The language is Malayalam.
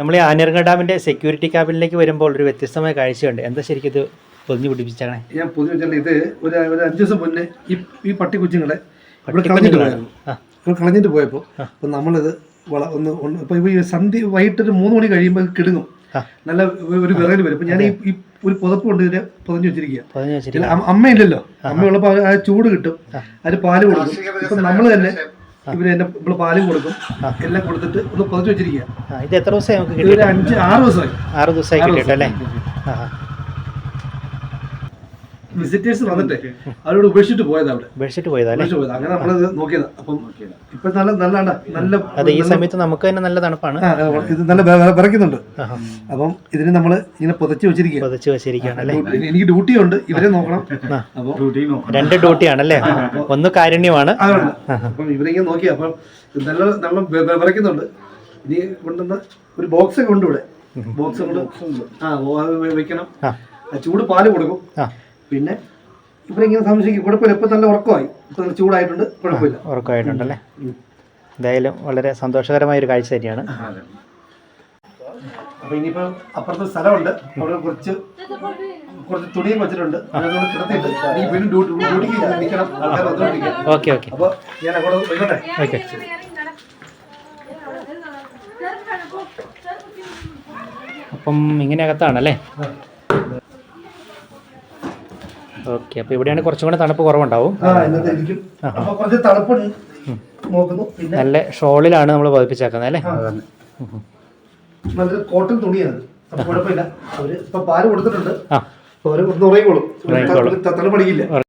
നമ്മൾ ഈ ആനിയർഗ ഡാമിന്റെ സെക്യൂരിറ്റി ക്യാബിനിലേക്ക് വരുമ്പോൾ ഒരു വ്യത്യസ്തമായ കാഴ്ചയുണ്ട്. എന്താ ശരിക്കും ഇത് പൊതിഞ്ഞു പിടിപ്പിച്ചാണേ? ഞാൻ പൊതിഞ്ഞു വെച്ചാൽ ഇത് ഒരു ഒരു അഞ്ച് ദിവസം മുന്നേ ഈ ഈ പട്ടി കുഞ്ഞുങ്ങളെ ഇവിടെ കളഞ്ഞിട്ട് കളഞ്ഞിട്ട് പോയപ്പോൾ അപ്പം നമ്മളിത് വള ഒന്ന് ഒന്ന് ഇപ്പോൾ ഈ സന്ധ്യ വൈകിട്ട് ഒരു മൂന്ന് മണി കഴിയുമ്പോൾ കിടങ്ങും. നല്ല ഒരു- വിറകൽ വിറയിൽ വരും. അപ്പം ഞാൻ ഈ ഈ ഒരു പുതപ്പ് കൊണ്ട് ഇതിനെ പൊതഞ്ഞു വെച്ചിരിക്കുക അമ്മയില്ലല്ലോ. അമ്മയുള്ളപ്പോൾ ആ ചൂട് കിട്ടും. അതിന് പാൽ കൊടുക്കും. ഇപ്പം നമ്മൾ തന്നെ ഇവർ എന്റെ ഇവിടെ പാലും കൊടുക്കും. എല്ലാം കൊടുത്തിട്ട് ഒന്ന് പതിച്ചു വെച്ചിരിക്കുക ഇത് എത്ര ദിവസമായി നമുക്ക് അഞ്ച് ആറ് ദിവസമായി. ആറ് ദിവസമായി കിട്ടിയിട്ടല്ലേ? ആ. വിസിറ്റേഴ്സ് വന്നിട്ട്. അവരോട് ഉപേക്ഷിച്ചിട്ട് പോയത് അവിടെ. ഉപേക്ഷിച്ചിട്ട് പോയതാ അങ്ങനെ നമ്മൾ നോക്കിയത്. അപ്പം ഇപ്പൊ നല്ല നല്ല നല്ല അതെ ഈ സമയത്ത് നമുക്ക് തന്നെ നല്ല തണുപ്പാണ്. ഇത് നല്ല വിറയ്ക്കുന്നുണ്ട്. അപ്പം ഇതിന് നമ്മൾ ഇങ്ങനെ പുതച്ചു വെച്ചിരിക്കുക പുതച്ചു വെച്ചിരിക്കുകയാണ് അല്ലേ? എനിക്ക് ഡ്യൂട്ടി ഉണ്ട്. ഇവരെ നോക്കണം. ആ. അപ്പം രണ്ട് ഡ്യൂട്ടിയാണല്ലേ? ഒന്ന് കാരുണ്യമാണ്. അപ്പം ഇവരെങ്ങനെ നോക്കി. അപ്പം ഇത് നല്ല നല്ല വിറയ്ക്കുന്നുണ്ട്. ഇനി കൊണ്ടുവന്ന ഒരു ബോക്സ് ഒക്കെ ഉണ്ട് ഇവിടെ. ബോക്സ് കൊണ്ട് ആ വെക്കണം. ചൂട് പാൽ കൊടുക്കും. പിന്നെ ഇവരിങ്ങനെ സംശയിക്കും. കുഴപ്പമില്ല. ഇപ്പൊ നല്ല ഉറക്കമായി. ഇപ്പൊ നല്ല ചൂടായിട്ടുണ്ട്. കുഴപ്പമില്ല. ഉറക്കമായിട്ടുണ്ടല്ലേ? എന്തായാലും വളരെ സന്തോഷകരമായ ഒരു കാഴ്ച തന്നെയാണ്. അപ്പൊ ഇനിയിപ്പോ അപ്പുറത്തെ സ്ഥലമുണ്ട്. അവിടെ കുറച്ച് കുറച്ച് തുണിയും വെച്ചിട്ടുണ്ട്. കിടത്തിയിട്ട് ഇനി വീണ്ടും ഡ്യൂട്ടി ഡ്യൂട്ടിക്ക് നിൽക്കണം. ആൾക്കാർ വന്നുകൊണ്ടിരിക്കുക. Okay okay. അപ്പോൾ ഞാൻ അങ്ങോട്ട് പോയിക്കോട്ടെ. ഓക്കെ. അപ്പം ഇങ്ങനെ അകത്താണല്ലേ ഓക്കെ അപ്പോൾ ഇവിടെയാണ് കുറച്ചും കൂടെ തണുപ്പ് കുറവുണ്ടാവും. നല്ല ഷോളിലാണ് നമ്മൾ പതിപ്പിച്ചേക്കുന്നത് അല്ലേ? നല്ലൊരു കോട്ടൺ തുണിയാണ്. കുഴപ്പമില്ല. അവർ ഇപ്പൊ പാൽ കൊടുത്തിട്ടുണ്ട്. അവർ. തണുപ്പടിക്കില്ല